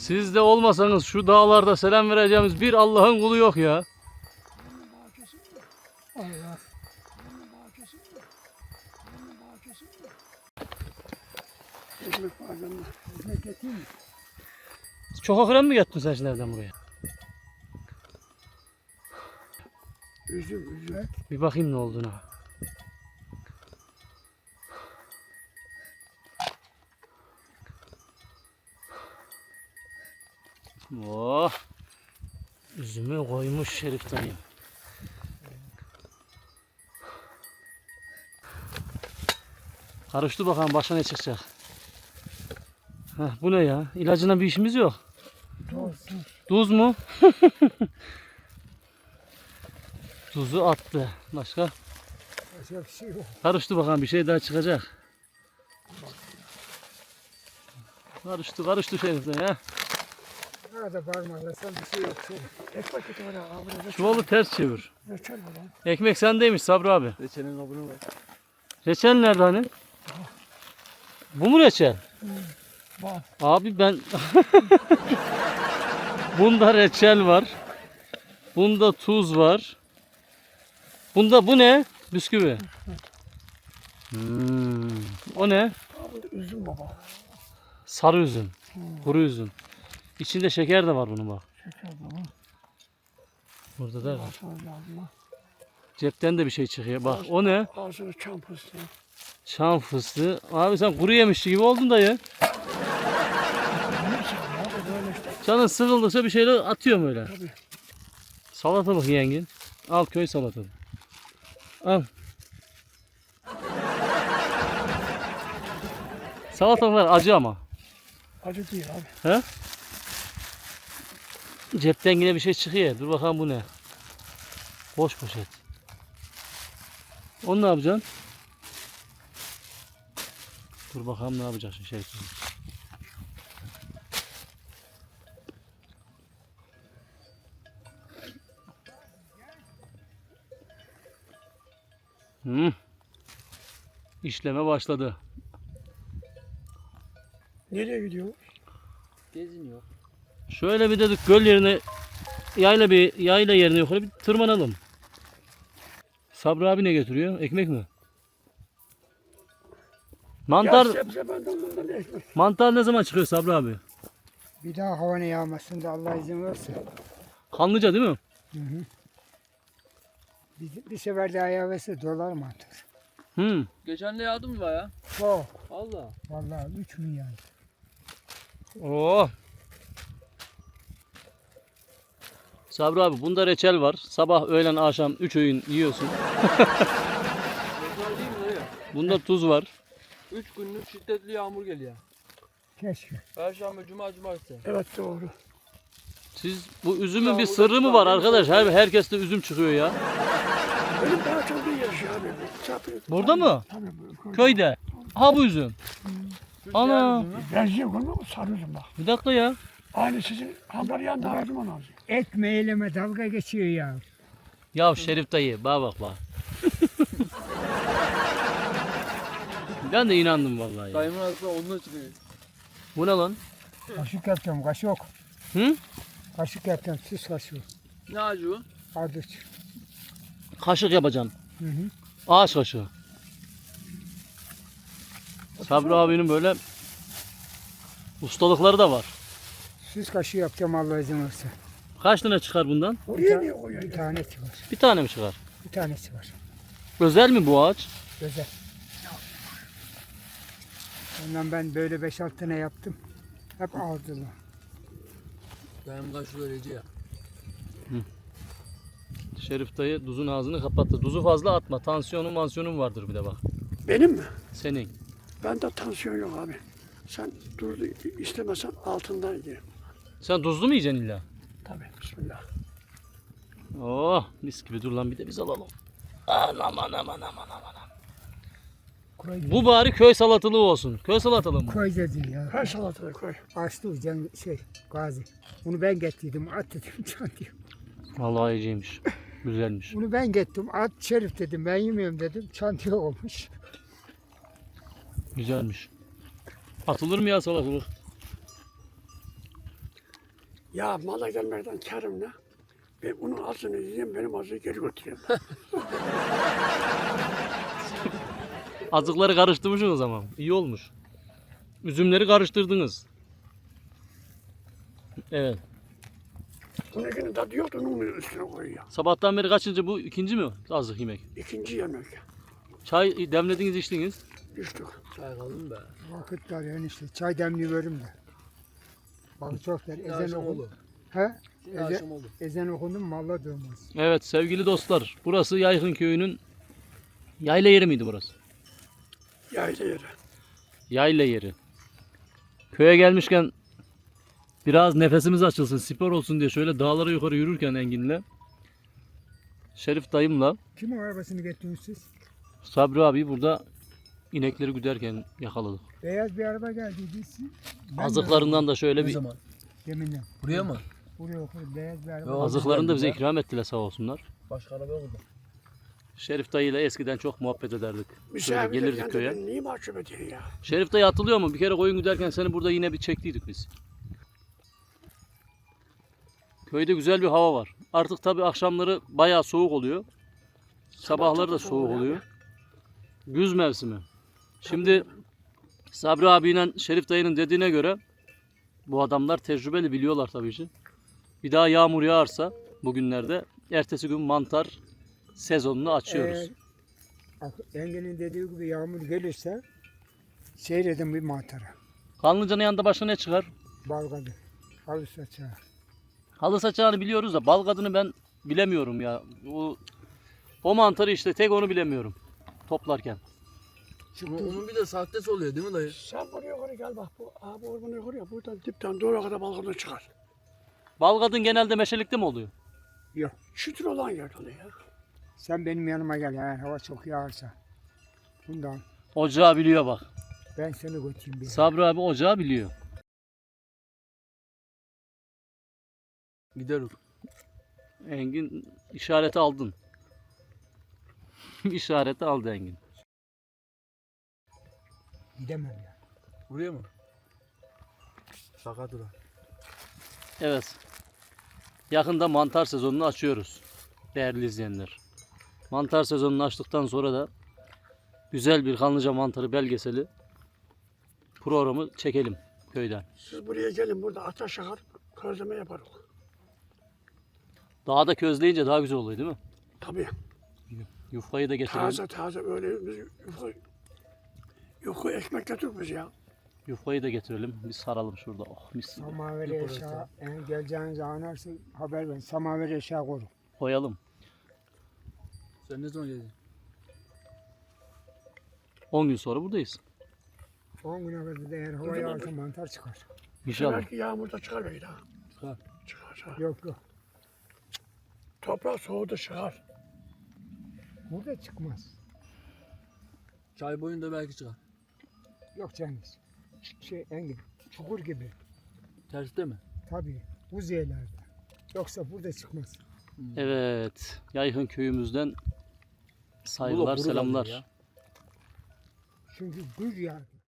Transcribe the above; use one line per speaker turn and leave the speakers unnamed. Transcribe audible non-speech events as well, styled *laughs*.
Siz de olmasanız şu dağlarda selam vereceğimiz bir Allah'ın kulu yok ya.
Allah.
Çok akıran mı getirdin sen evden buraya?
Üzüm, üzüm.
Bir bakayım ne olduğuna. Oh. Üzümü koymuş Şerif dayım. Karıştı bakalım başa ne çıkacak. Heh, bu ne ya? İlacına bir işimiz yok.
Tuz, tuz.
Mu? *laughs* Tuzu attı. Başka?
Başka bir şey yok.
Karıştı bakalım bir şey daha çıkacak. Karıştı karıştı şeriften ya.
Nerede parmaklasam bir şey yok. Şey. Ekmek getir bana. Abi reçel.
Çuvalı ters çevir.
Reçel var lan.
Ekmek sendeymiş Sabri abi.
Reçelin kabını var.
Reçel nerede hani? Bu mu reçel?
Var.
Abi ben... *laughs* Bunda reçel var. Bunda tuz var. Bunda bu ne? Bisküvi. Hmm. O ne?
Üzüm baba.
Sarı üzüm. Kuru üzüm. İçinde şeker de var bunun bak.
Şeker baba.
Burada da var. Cepten de bir şey çıkıyor. Bak o ne?
Ağzına çam fıstığı.
Çam fıstığı. Abi sen kuru yemişçi gibi oldun dayı. Canın sıkıldıkça bir şeyler atıyorum öyle.
Tabii.
Salatalık yengin. Al köy salatalığı. Al. Salatalıklar acı ama.
Acı değil abi.
He? Cepten yine bir şey çıkıyor. Dur bakalım bu ne? Boş poşet. Onu ne yapacaksın? Dur bakalım ne yapacaksın şey. Hı. İşleme başladı.
Nereye gidiyor?
Geziniyor.
Şöyle bir dedik göl yerine yayla bir yayla yerine yukarı bir tırmanalım. Sabri abi ne götürüyor? Ekmek mi? Mantar
Ya sebze benden bundan ekmek.
mantar ne zaman çıkıyor Sabri abi?
Bir daha havanın yağmasın da Allah izin verirse.
Kanlıca değil mi?
Hı hı. Bir, bir sefer daha yağması dolar mantar.
Hı.
Geçen de yağdı mı baya?
Çok.
Valla.
Vallahi 3 bin yağdı.
Oo. Sabri abi bunda reçel var. Sabah, öğlen, akşam 3 öğün yiyorsun. *laughs* Bunda tuz var.
3 günlük şiddetli yağmur geliyor.
Keşke.
Perşembe, cuma, cumartesi.
Evet doğru.
Siz bu üzümün bir sırrı mı var arkadaş? Her herkeste üzüm çıkıyor ya.
Benim daha çok iyi yaşıyor abi.
Burada mı?
Tabii bu.
Köyde. Ha bu üzüm. Ana.
Benziyor görmüyor musun? Sarı üzüm bak.
Bir dakika ya.
Aynı sizin hamlar yanında her zaman ağzı. Ekmeğiyle dalga geçiyor ya.
Ya Şerif dayı bana bak bak. ben de inandım vallahi. ya.
Dayımın aslında onunla çıkıyor.
Bu ne lan?
Kaşık yapacağım kaşık.
Hı?
Kaşık yapacağım süs kaşığı.
Ne acı o?
Ardıç.
Kaşık yapacaksın.
Hı hı.
Ağaç kaşığı. Sabri abinin böyle ustalıkları da var.
Süs kaşığı yapacağım Allah izin verirse.
Kaç tane çıkar bundan?
Oraya niye koyuyor? Bir tanesi var.
Bir tane mi çıkar?
Bir tanesi var.
Özel mi bu ağaç?
Özel. Ondan ben böyle 5-6 tane yaptım. Hep aldılar.
Dayım kaşı böylece ya.
Şerif dayı tuzun ağzını kapattı. Tuzu fazla atma. Tansiyonun mansiyonun vardır bir de bak.
Benim mi?
Senin.
Bende tansiyon yok abi. Sen durdu istemesen altından ye.
Sen tuzlu mu yiyeceksin illa?
Tabii bismillah.
Oh mis gibi dur lan bir de biz alalım. Aman aman aman aman aman.
Koy,
Bu bari köy salatalığı olsun. Köy salatalığı mı?
koy dedi ya.
Her salataya koy.
Açtı can şey gazi. Bunu ben getirdim at dedim *laughs* can diyor.
Vallahi iyiciymiş. Güzelmiş.
Bunu ben getirdim at şerif dedim ben yemiyorum dedim. Çantaya olmuş.
Güzelmiş. Atılır mı ya salatalık?
Ya mala gelmekten karım ne? Ben onun azını yiyeyim, benim azını geri götüreyim. *laughs*
Azıkları karıştırmışsın o zaman. İyi olmuş. Üzümleri karıştırdınız. Evet.
Bununkinin tadı yok, onun üstüne koyuyor.
Sabahtan beri kaçıncı bu? ikinci mi azık yemek?
İkinci yemek.
Çay demlediniz içtiniz.
Düştük.
Çay kalın be.
Vakit var enişte. Çay demliyorum da. Bak çok der.
Akşam
okundu. He?
Şimdi
Eze-
akşam oldu.
Ezan okundu mu malla durmaz.
Evet sevgili dostlar. Burası Yaygın Köyü'nün yayla yeri miydi burası?
Yayla yeri.
Yayla yeri. Köye gelmişken biraz nefesimiz açılsın, spor olsun diye şöyle dağlara yukarı yürürken Engin'le Şerif dayımla
Kim o arabasını getirdiniz siz?
Sabri abi burada inekleri güderken yakaladık.
Beyaz bir araba geldi. Ben
Azıklarından da şöyle bir
zaman? Buraya mı?
Buraya okur. Beyaz bir araba.
Yok.
azıklarını da bize ikram ettiler sağ olsunlar.
Başka araba yok mu?
Şerif dayıyla eskiden çok muhabbet ederdik. Şöyle
Misafir
gelirdik köye.
Niye mahcup ya?
Şerif dayı hatırlıyor mu? Bir kere koyun güderken seni burada yine bir çektiydik biz. Köyde güzel bir hava var. Artık tabii akşamları bayağı soğuk oluyor. Sabahları da soğuk oluyor. Güz mevsimi. Şimdi Sabri abiyle Şerif dayının dediğine göre bu adamlar tecrübeli biliyorlar tabii işi. Bir daha yağmur yağarsa bugünlerde ertesi gün mantar sezonunu açıyoruz.
Eğer Engin'in dediği gibi yağmur gelirse seyredin bir mantara.
Kanlıca'nın yanında başka ne çıkar?
Balgadı. Halı saçağı.
Halı saçağını biliyoruz da bal kadını ben bilemiyorum ya. O, o mantarı işte tek onu bilemiyorum toplarken.
Ama onun bir de sahtesi oluyor değil mi dayı?
Sen buraya yukarı gel bak. Bu, abi ormana yukarı ya. Buradan dipten doğru kadar balkonda çıkar.
Bal kadın genelde meşelikte mi oluyor?
Yok.
Çıtır olan yer oluyor ya.
Sen benim yanıma gel eğer hava çok yağarsa. Bundan
Ocağı biliyor bak.
ben seni götüreyim bir.
Sabri abi ocağı biliyor.
Giderim.
Engin işareti aldın. *laughs* işareti aldı Engin.
Gidemem ya.
Buraya mı? Şaka dura.
Evet. Yakında mantar sezonunu açıyoruz. Değerli izleyenler. Mantar sezonunu açtıktan sonra da güzel bir Kanlıca mantarı belgeseli programı çekelim köyden.
Siz buraya gelin. Burada ateş yakar. Közleme yaparız.
Dağda közleyince daha güzel oluyor değil mi?
Tabii.
Yufkayı da getirelim.
Taze taze öyle biz yufka, yufka ekmek getirdik biz ya.
Yufkayı da getirelim. Bir saralım şurada. Oh mis gibi.
Samaveri eşya, yani geleceğinizi anarsa haber verin. Samaveri eşya koru.
Koyalım.
Sen ne zaman geldin?
10 gün sonra buradayız.
10 güne kadar da eğer hava yağarsa mantar çıkar.
İnşallah.
Belki yağmurda çıkar belki daha.
Çıkar.
Çıkar çıkar.
Yok yok.
Toprak soğudu çıkar.
Burada çıkmaz.
Çay boyunda belki çıkar.
Yok Cengiz. Şey Engin. Çukur gibi.
Terste mi?
Tabii. Buz yerlerde. Yoksa burada çıkmaz.
Evet. Yayhın köyümüzden saygılar, selamlar.
ya.
Çünkü gül yağdı.